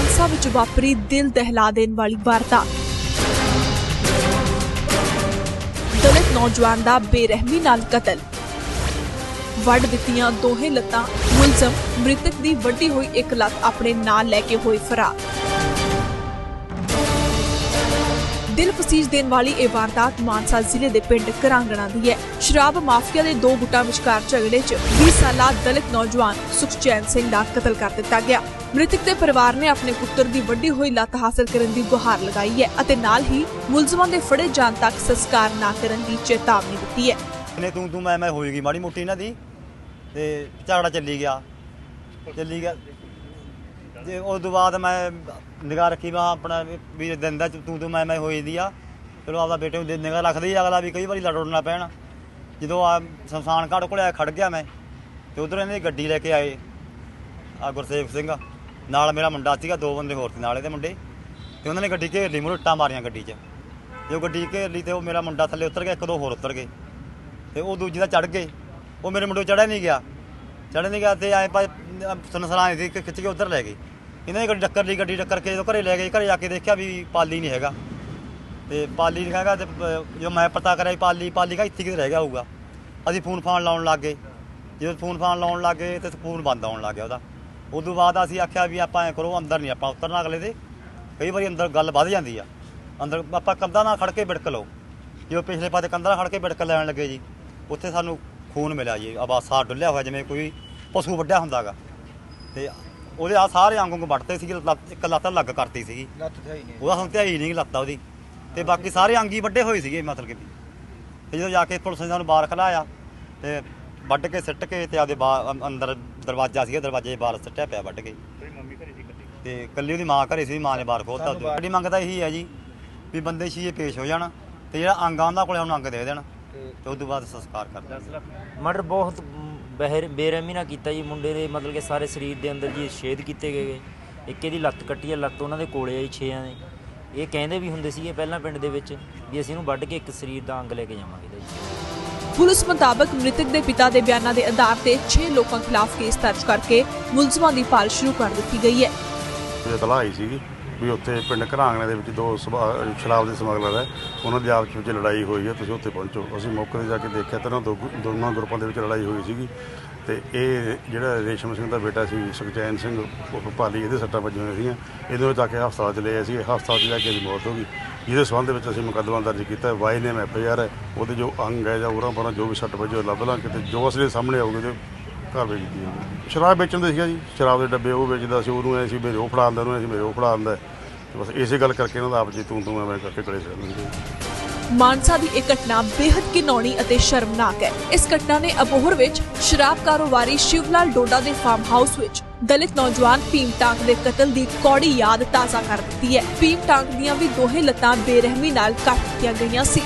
ਮਾਨਸਾ ਵਿੱਚ ਵਾਪਰੀ ਦਿਲ ਦਹਿਲਾ ਦੇਣ ਵਾਲੀ ਵਾਰਤਾ। ਦਲਿਤ ਨੌਜਵਾਨ ਦਾ ਬੇਰਹਿਮੀ ਨਾਲ ਕਤਲ। ਵੱਢ ਦਿੱਤੀਆਂ ਦੋਹੇ ਲੱਤਾਂ, ਮੁਲਜ਼ਮ ਮ੍ਰਿਤਕ ਦੀ ਵੱਡੀ ਹੋਈ ਇੱਕ ਲੱਤ ਆਪਣੇ ਨਾਲ ਲੈ ਕੇ ਹੋਈ ਫਰਾਰ। ਦਿਲ ਫਸੀਜ ਦੇਣ ਵਾਲੀ ਇਹ ਵਾਰਦਾਤ ਮਾਨਸਾ ਜ਼ਿਲ੍ਹੇ ਦੇ ਪਿੰਡ ਕਰਾਂਗਣਾ ਦੀ ਹੈ। ਸ਼ਰਾਬ ਮਾਫੀਆ ਦੇ ਦੋ ਗੁੱਟਾਂ ਵਿਚਕਾਰ ਝਗੜੇ 'ਚ 20 ਸਾਲਾ ਦਲਿਤ ਨੌਜਵਾਨ ਸੁਖਚੈਨ ਸਿੰਘ ਦਾ ਕਤਲ ਕਰ ਦਿੱਤਾ ਗਿਆ। ਮ੍ਰਿਤਕ ਦੇ ਪਰਿਵਾਰ ਨੇ ਆਪਣੇ ਪੁੱਤਰ ਦੀ ਵੱਡੀ ਹੋਈ ਲੱਤ ਹਾਸਲ ਕਰਨ ਦੀ ਗੁਹਾਰ ਲਗਾਈ ਹੈ ਅਤੇ ਨਾਲ ਹੀ ਮੁਲਜ਼ਮਾਂ ਦੇ ਫੜੇ ਜਾਣ ਤੱਕ ਸੰਸਕਾਰ ਨਾ ਕਰਨ ਦੀ ਚੇਤਾਵਨੀ ਦਿੱਤੀ ਹੈ। ਨੇ ਤੂੰ ਤੂੰ ਮੈਂ ਮੈਂ ਹੋਏਗੀ ਮਾੜੀ ਮੋਟੀ ਇਹਨਾਂ ਦੀ। ਤੇ ਝਗੜਾ ਚੱਲੀ ਗਿਆ। ਚੱਲੀ ਗਿਆ। ਤੇ ਉਸ ਤੋਂ ਬਾਅਦ ਮੈਂ ਨਿਗਾਹ ਰੱਖੀ ਮੈਂ ਆਪਣਾ ਵੀ- ਦਿੰਦਾ ਤੂੰ ਤੂੰ ਮੈਂ ਮੈਂ ਹੋਈ ਦੀ ਆ। ਚਲੋ ਆਪਦਾ ਬੇਟੇ ਨੂੰ ਨਿਗਾਹ ਰੱਖਦੀ ਆ, ਅਗਲਾ ਵੀ ਕਈ ਵਾਰੀ ਲੜੋੜ ਨਾ ਪੈਣ। ਜਦੋਂ ਆ ਸ਼ਮਸ਼ਾਨ ਘਾਟ ਕੋਲ ਆ ਖੜ ਗਿਆ ਮੈਂ ਤੇ ਉਧਰ ਇਹਨੇ ਗੱਡੀ ਲੈ ਕੇ ਆਏ ਆ ਗੁਰਸੇਵ ਸਿੰਘ। ਨਾਲ ਮੇਰਾ ਮੁੰਡਾ ਸੀਗਾ ਦੋ ਬੰਦੇ ਹੋਰ ਸੀ ਨਾਲ ਇਹਦੇ ਮੁੰਡੇ। ਤੇ ਉਹਨਾਂ ਨੇ ਗੱਡੀ ਘੇਰ ਲਈ ਮੁਰਟਾਂ ਮਾਰੀਆਂ ਗੱਡੀ 'ਚ। ਜੋ ਗੱਡੀ ਘੇਰ ਲਈ ਤੇ ਉਹ ਮੇਰਾ ਮੁੰਡਾ ਥੱਲੇ ਉਤਰ ਗਿਆ ਇੱਕ ਦੋ ਹੋਰ ਉਤਰ ਗਏ। ਤੇ ਉਹ ਦੂਜੀ ਦਾ ਚੜ ਗਏ। ਉਹ ਮੇਰੇ ਮੁੰਡੇ ਚੜਿਆ ਨਹੀਂ ਗਿਆ। ਚੜ੍ਹ ਨਹੀਂ ਗਿਆ ਤੇ ਐ ਪਾ ਸੁਨਸਰਾਂ ਸੀ ਕਿ ਖਿੱਚ ਕੇ ਉਧਰ ਲੈ ਗਏ। ਇਹਨਾਂ ਦੀ ਗੱਡੀ ਟੱਕਰ ਲਈ, ਗੱਡੀ ਟੱਕਰ ਕੇ ਜਦੋਂ ਘਰੇ ਲੈ ਗਏ, ਘਰੇ ਜਾ ਕੇ ਦੇਖਿਆ ਵੀ ਪਾਲੀ ਨਹੀਂ ਹੈਗਾ। ਤੇ ਪਾਲੀ ਨਹੀਂ ਹੈਗਾ ਤੇ ਪ- ਜਦੋਂ ਮੈਂ ਪਤਾ ਕਰਿਆ ਪਾਲੀ ਪਾਲੀ ਕਾ ਇੱਥੇ ਕਿਤੇ ਰਹਿ ਗਿਆ ਹੋਊਗਾ। ਅਸੀਂ ਫੋਨ ਫਾਨ ਲਾਉਣ ਲੱਗ ਗਏ। ਜਦੋਂ ਫੋਨ ਫਾਨ ਲਾਉਣ ਲੱਗ ਗਏ ਤੇ ਫੋਨ ਬੰਦ ਆਉਣ ਲੱਗ ਗਿਆ ਉਹਦਾ। ਉਦੋਂ ਬਾਅਦ ਅਸੀਂ ਆਖਿਆ ਵੀ ਆਪਾਂ ਐ ਕਰੋ, ਅੰਦਰ ਨਹੀਂ, ਆਪਾਂ ਉਤਰਨਾ ਅਗਲੇ ਦੇ। ਕਈ ਵਾਰੀ ਅੰਦਰ ਗੱਲ ਵੱਧ ਜਾਂਦੀ ਆ। ਅੰਦਰ ਆਪਾਂ ਕੰਧਾਂ ਨਾਲ ਖੜ ਕੇ ਬਿੜਕ ਲਓ। ਜਦੋਂ ਪਿਛਲੇ ਪਾਸੇ ਕੰਧਾਂ ਨਾਲ ਖੜ ਕੇ ਬਿੜਕ ਲੈਣ ਲੱਗੇ ਜੀ, ਉੱਥੇ ਸਾਨੂੰ ਖੂਨ ਮਿਲਿਆ ਜੀ। ਆਵਾਸਾ ਡੁੱਲਿਆ ਹੋਇਆ, ਜਿਵੇਂ ਕੋਈ ਪਸ਼ੂ ਵੱਢਿਆ ਹੁੰਦਾਗਾ। ਤੇ ਉਹਦੇ ਆ ਸਾਰੇ ਅੰਗ ਅੰਗ ਵੱਢਤੇ ਸੀਗੇ ਲੱਤ- ਇੱਕ ਲੱਤ ਲੱਗ ਕਰਤੀ ਸੀਗੀ। ਲੱਤ ਥਾਈ ਨੇ ਉਹਦਾ ਹੁਣ ਧਿਆਈ ਨਹੀਂ ਲੱਤਾ ਉਹਦੀ। ਤੇ ਬਾਕੀ ਸਾਰੇ ਅੰਗ ਹੀ ਵੱਡੇ ਹੋਏ ਸੀਗੇ ਮਤਲਬ ਕਿ। ਤੇ ਜਦੋਂ ਜਾ ਕੇ ਪੁਲਿਸ ਨੇ ਸਾਨੂੰ ਬਾਹਰ ਖਲਾਇਆ ਤੇ ਵੱਢ ਕੇ ਸਿੱਟ ਕੇ ਤੇ ਆਦੇ ਅੰਦਰ ਦਰਵਾਜ਼ਾ ਸੀਗਾ ਦਰਵਾਜ਼ੇ ਦੇ ਬਾਹਰ ਸਿੱਟਿਆ ਪਿਆ ਵੱਢ ਕੇ। ਤੇ ਕੱਲੀ ਉਹਦੀ ਮਾਂ ਘਰੇ ਸੀ ਮਾਂ ਨੇ ਬਾਹਰ ਖੋਲਤਾ ਸਾਨੂੰ ਬਾਹਰ- ਸਾਡੀ ਮੰਗ ਤਾਂ ਇਹੀ ਹੈ ਜੀ ਵੀ ਬੰਦੇ ਸ਼ੀਏ ਪੇਸ਼ ਹੋ ਜਾਣ ਤੇ ਜਿਹੜਾ ਅੰਗ ਆ ਉਹਨਾਂ ਕੋਲੇ ਉਹਨੂੰ ਅੰਗ ਦੇ ਦੇਣ। ਤੇ ਤੇ ਉਸ ਤੋਂ ਬਾਅਦ ਸੰਸਕਾਰ ਕਰ ਦੇਣ। ਮਰਡਰ ਬਹੁਤ ਬਹਿਰ ਬੇਰਹਿਮੀ ਨਾਲ ਕੀਤਾ ਜੀ। ਮੁੰਡੇ ਦੇ ਮਤਲਬ ਕਿ ਸਾਰੇ ਸਰੀਰ ਦੇ ਅੰਦਰ ਜੀ ਛੇਦ ਕੀਤੇ ਗਏ। ਇੱਕ ਇਹਦੀ ਲੱਤ ਕੱਟੀ ਹੈ ਲੱਤ ਉਹਨਾਂ ਦੇ ਕੋਲੇ ਆਈ ਛੇਆਂ ਦੇ। ਇਹ ਕਹਿੰਦੇ ਵੀ ਹੁੰਦੇ ਸੀਗੇ ਪਹਿਲਾਂ ਪਿੰਡ ਦੇ ਵਿੱਚ ਵੀ ਅਸੀਂ ਇਹਨੂੰ ਵੱਢ ਕੇ ਇੱਕ ਸਰੀਰ ਦਾ ਅੰਗ ਲੈ ਕੇ ਜਾਵਾਂਗੇ ਜੀ। ਪੁਲਿਸ ਮੁਤਾਬਕ ਮ੍ਰਿਤਕ ਦੇ ਪਿਤਾ ਦੇ ਬਿਆਨਾਂ ਦੇ ਆਧਾਰ ਤੇ 6 ਲੋਕਾਂ ਖਿਲਾਫ ਕੇਸ ਦਰਜ ਕਰਕੇ ਮੁਲਜ਼ਮਾਂ ਦੀ ਭਾਲ ਸ਼ੁਰੂ ਕਰ ਦਿੱਤੀ ਗਈ ਹੈ। ਇਹ ਇਤਲਾਹ ਆਈ ਸੀਗੀ। ਵੀ ਉੱਥੇ ਪਿੰਡ ਘਰਾਂਗਣੇ ਦੇ ਵਿੱਚ ਦੋ ਸਮਾ- ਸ਼ਰਾਬ ਦੇ ਸਮਗਲਰ ਹੈ। ਉਹਨਾਂ ਦੀ ਆਪਸ ਵਿੱਚ ਲੜਾਈ ਹੋਈ ਹੈ, ਤੁਸੀਂ ਉੱਥੇ ਪਹੁੰਚੋ। ਅਸੀਂ ਮੌਕੇ ਤੇ ਜਾ ਕੇ ਦੇਖਿਆ ਤਾਂ ਉਹਨਾਂ ਦੋ ਗੁ- ਦੋਨਾਂ ਗਰੁੱਪਾਂ ਦੇ ਵਿੱਚ ਲੜਾਈ ਹੋਈ ਸੀਗੀ। ਤੇ ਇਹ ਜਿਹੜਾ ਰੇਸ਼ਮ ਸਿੰਘ ਦਾ ਬੇਟਾ ਸੀ, ਸੁਖਚੈਨ ਸਿੰਘ, ਉਹ ਭਾਲੀ ਇਹਦੇ ਸੱਟਾਂ ਵੱਜੀਆਂ ਹੋਈਆਂ ਸੀਗੀਆਂ। ਇਹਦੇ ਵਿੱਚ ਆ ਕੇ ਹਸਪਤਾਲ ਚ ਲਿਆ ਸੀ ਹਸਪਤਾਲ ਚ ਜਾ ਕੇ ਇਹਦੀ ਮੌਤ ਹੋ ਗਈ। ਜਿਹਦੇ ਸੰਬੰਧ ਦੇ ਵਿੱਚ ਅਸੀਂ ਮੁਕੱਦਮਾ ਦਰਜ ਕੀਤਾ ਵਾਈ ਨੇ ਐਫ ਆਈ ਆਰ ਹੈ। ਉਹਦੇ ਜੋ ਅੰਗ ਹੈ ਜਾਂ ਉਰਾਂ ਪਰਾਂ ਜੋ ਵੀ ਸੱਟ ਵੱਜੇ ਉਹ ਲੱਭ ਲਾਂ ਕਿਤੇ ਜੋ ਅਸਲੀ ਸਾਹਮਣੇ ਆਊਗੇ ਤੇ ਕਾਰਵਾਈ ਕੀਤੀ ਜਾਊਗੀ ਸ਼ਰਾਬ ਵੇਚਣ ਦੇ ਸੀਗਾ ਜੀ, ਸ਼ਰਾਬ ਦੇ ਡੱਬੇ ਉਹ ਵੇਚਦਾ ਸੀ, ਉਹਨੂੰ ਐ ਸੀ ਮੇਰੇ ਉਹ ਫੜਾ ਦਿੰਦਾ, ਉਹਨੂੰ ਐ ਸੀ ਮੇਰੇ ਉਹ ਫੜਾ ਦਿੰਦਾ। ਬਸ ਇਸੇ ਗੱਲ ਕਰਕੇ ਇਹਨਾਂ ਦਾ ਆਪ ਜੀ ਤੂੰ ਤੂੰ ਮੈਂ ਕਰਕੇ ਕਲੇ ਸਿਰ ਮਾਨਸਾ ਦੀ ਇਹ ਘਟਨਾ ਬੇहद ਘਿਨੌਣੀ ਅਤੇ ਸ਼ਰਮਨਾਕ ਹੈ। ਇਸ ਘਟਨਾ ਨੇ ਅਬੋਹਰ ਵਿੱਚ ਸ਼ਰਾਬ ਕਾਰੋਬਾਰੀ ਸ਼ਿਵਲਾਲ ਡੋਡਾ ਦੇ ਫਾਰਮ ਹਾਊਸ ਵਿੱਚ ਦਲਿਤ ਨੌਜਵਾਨ ਭੀਮ ਟਾਂਗ ਦੇ ਕਤਲ ਦੀ ਕੌੜੀ ਯਾਦ ਤਾਜ਼ਾ ਕਰ ਦਿੱਤੀ ਹੈ। ਭੀਮ ਟਾਂਗ ਦੀਆਂ ਵੀ ਦੋਹੇ ਲੱਤਾਂ ਬੇਰਹਿਮੀ ਨਾਲ ਕੱਟ ਦਿੱਤੀਆਂ ਗਈਆਂ ਸੀ।